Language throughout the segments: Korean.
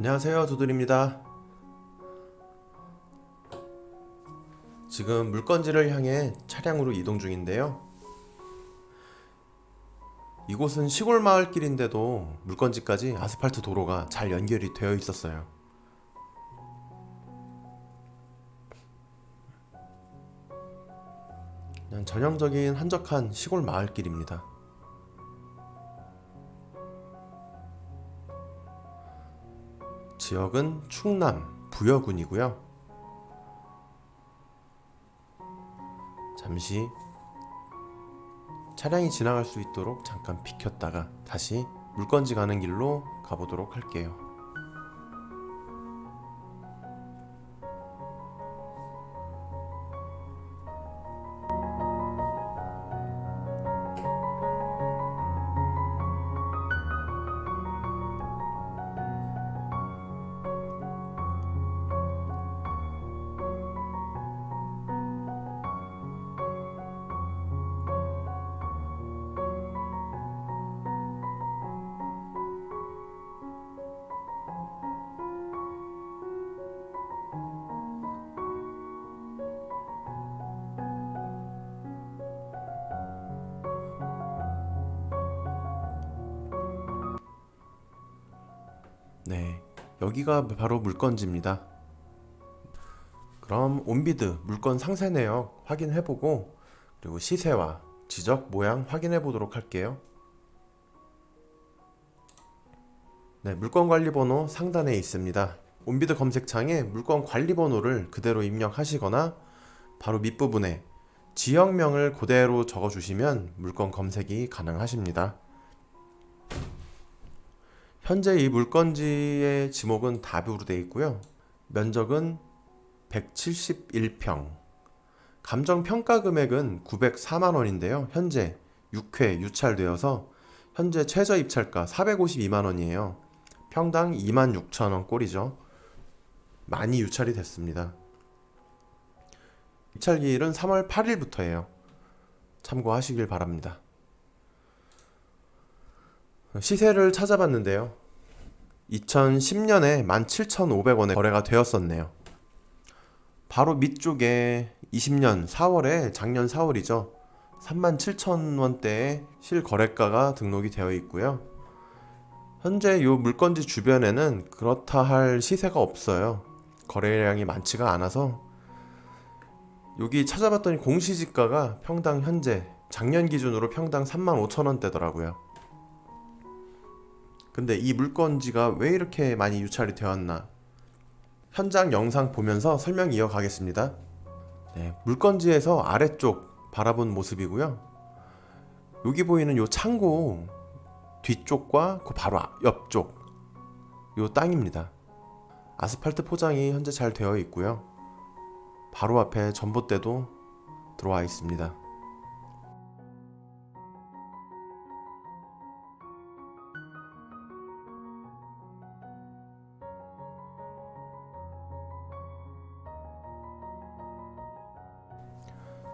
안녕하세요 두들입니다. 지금 물건지를 향해 차량으로 이동 중인데요. 이곳은 시골 마을길인데도 물건지까지 아스팔트 도로가 잘 연결이 되어 있었어요. 그냥 전형적인 한적한 시골 마을길입니다 지역은 충남 부여군이고요. 잠시 차량이 지나갈 수 있도록 잠깐 비켰다가 다시 물건지 가는 길로 가보도록 할게요. 네, 여기가 바로 물건지입니다. 그럼 온비드 물건 상세 내역 확인해보고 그리고 시세와 지적 모양 확인해 보도록 할게요. 네, 물건 관리 번호 상단에 있습니다. 온비드 검색창에 물건 관리 번호를 그대로 입력하시거나 바로 밑부분에 지역명을 그대로 적어주시면 물건 검색이 가능하십니다. 현재 이 물건지의 지목은 답으로 되어 있고요. 면적은 171평. 감정 평가 금액은 904만 원인데요. 현재 6회 유찰되어서 현재 최저 입찰가 452만 원이에요. 평당 2만 6천 원 꼴이죠. 많이 유찰이 됐습니다. 입찰 기일은 3월 8일부터예요. 참고하시길 바랍니다. 시세를 찾아봤는데요. 2010년에 17,500원에 거래가 되었었네요. 바로 밑쪽에 20년 4월에 작년 4월이죠. 37,000원대의 실거래가가 등록이 되어 있고요. 현재 이 물건지 주변에는 그렇다 할 시세가 없어요. 거래량이 많지가 않아서 여기 찾아봤더니 공시지가가 평당 현재 작년 기준으로 평당 35,000원대더라고요. 근데 이 물건지가 왜 이렇게 많이 유찰이 되었나? 현장 영상 보면서 설명 이어가겠습니다. 네, 물건지에서 아래쪽 바라본 모습이고요. 여기 보이는 요 창고 뒤쪽과 그 바로 앞- 옆쪽 요 땅입니다. 아스팔트 포장이 현재 잘 되어 있고요. 바로 앞에 전봇대도 들어와 있습니다.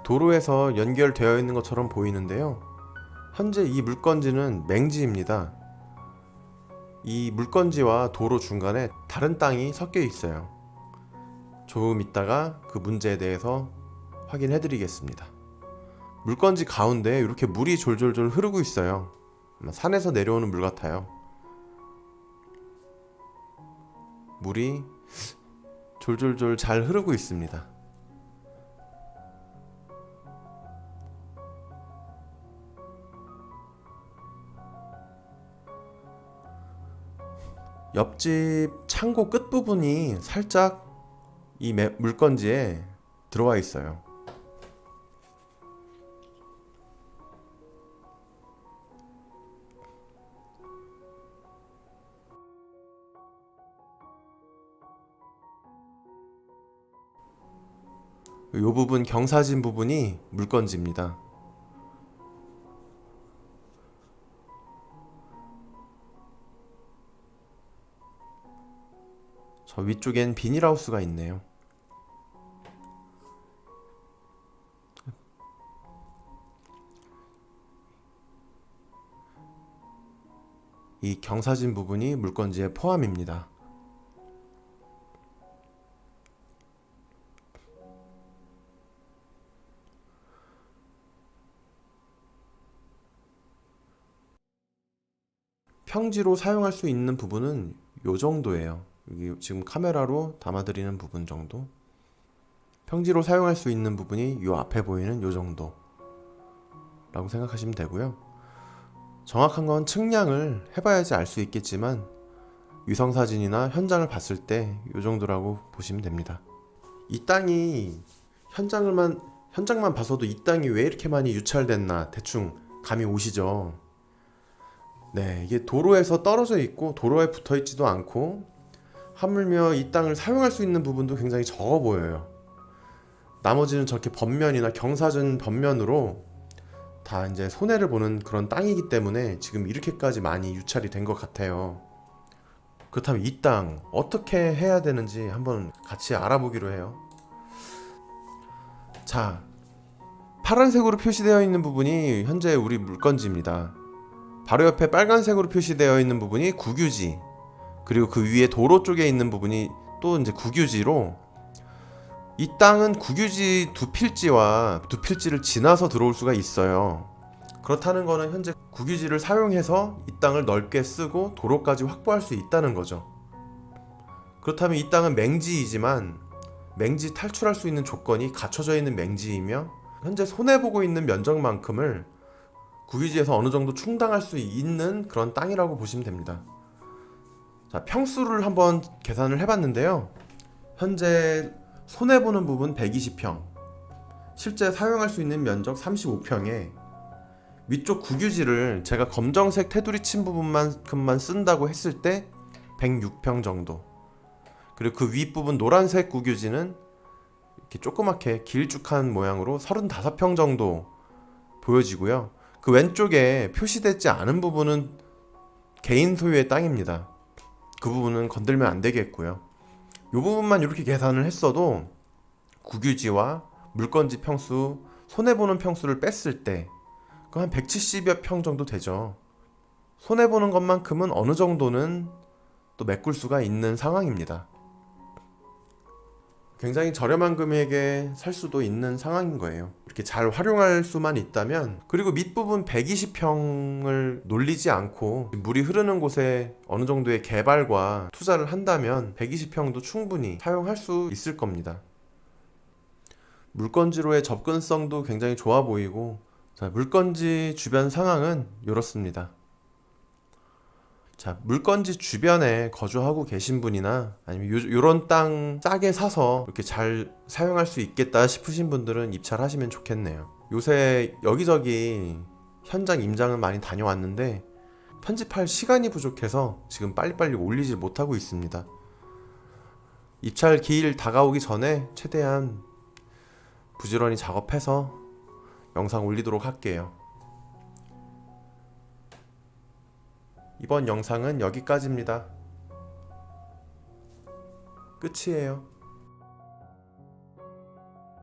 도로에서 연결되어 있는 것처럼 보이는데요. 현재 이 물건지는 맹지입니다. 이 물건지와 도로 중간에 다른 땅이 섞여 있어요. 조금 있다가 그 문제에 대해서 확인해 드리겠습니다. 물건지 가운데 이렇게 물이 졸졸졸 흐르고 있어요. 산에서 내려오는 물 같아요. 물이 졸졸졸 잘 흐르고 있습니다. 옆집 창고 끝부분이 살짝 이 매- 물건지에 들어와 있어요. 이 부분 경사진 부분이 물건지입니다. 저 위쪽엔 비닐하우스가 있네요. 이 경사진 부분이 물건지에 포함입니다. 평지로 사용할 수 있는 부분은 요 정도예요. 여기 지금 카메라로 담아드리는 부분 정도. 평지로 사용할 수 있는 부분이 요 앞에 보이는 요 정도. 라고 생각하시면 되고요. 정확한 건 측량을 해봐야지 알 수 있겠지만 위성 사진이나 현장을 봤을 때요 정도라고 보시면 됩니다. 이 땅이 현장을만 현장만 봐서도 이 땅이 왜 이렇게 많이 유찰됐나 대충 감이 오시죠. 네, 이게 도로에서 떨어져 있고 도로에 붙어 있지도 않고 하물며 이 땅을 사용할 수 있는 부분도 굉장히 적어 보여요. 나머지는 저렇게 번면이나 경사진 번면으로 다 이제 손해를 보는 그런 땅이기 때문에 지금 이렇게까지 많이 유찰이 된 것 같아요. 그렇다면 이 땅 어떻게 해야 되는지 한번 같이 알아보기로 해요. 자, 파란색으로 표시되어 있는 부분이 현재 우리 물건지입니다. 바로 옆에 빨간색으로 표시되어 있는 부분이 국유지, 그리고 그 위에 도로 쪽에 있는 부분이 또 이제 국유지로 이 땅은 국유지 두 필지와 두 필지를 지나서 들어올 수가 있어요. 그렇다는 거는 현재 국유지를 사용해서 이 땅을 넓게 쓰고 도로까지 확보할 수 있다는 거죠. 그렇다면 이 땅은 맹지이지만 맹지 탈출할 수 있는 조건이 갖춰져 있는 맹지이며 현재 손해 보고 있는 면적만큼을 국유지에서 어느 정도 충당할 수 있는 그런 땅이라고 보시면 됩니다. 자, 평수를 한번 계산을 해봤는데요. 현재 손해 보는 부분 120평, 실제 사용할 수 있는 면적 35평에 위쪽 국유지를 제가 검정색 테두리 친 부분만큼만 쓴다고 했을 때 106평 정도. 그리고 그 윗부분 노란색 국유지는 이렇게 조그맣게 길쭉한 모양으로 35평 정도 보여지고요. 그 왼쪽에 표시되지 않은 부분은 개인 소유의 땅입니다. 그 부분은 건들면 안 되겠고요. 이 부분만 이렇게 계산을 했어도 국유지와 물건지 평수, 손해보는 평수를 뺐을 때 그 한 170여 평 정도 되죠. 손해보는 것만큼은 어느 정도는 또 메꿀 수가 있는 상황입니다. 굉장히 저렴한 금액에 살 수도 있는 상황인 거예요. 이렇게 잘 활용할 수만 있다면 그리고 밑부분 120평을 놀리지 않고 물이 흐르는 곳에 어느 정도의 개발과 투자를 한다면 120평도 충분히 사용할 수 있을 겁니다. 물건지로의 접근성도 굉장히 좋아 보이고 자, 물건지 주변 상황은 이렇습니다. 자, 물건지 주변에 거주하고 계신 분이나 아니면 요, 요런 땅 싸게 사서 이렇게 잘 사용할 수 있겠다 싶으신 분들은 입찰하시면 좋겠네요. 요새 여기저기 현장 임장은 많이 다녀왔는데 편집할 시간이 부족해서 지금 빨리빨리 올리질 못하고 있습니다. 입찰 기일 다가오기 전에 최대한 부지런히 작업해서 영상 올리도록 할게요. 이번 영상은 여기까지입니다. 끝이에요.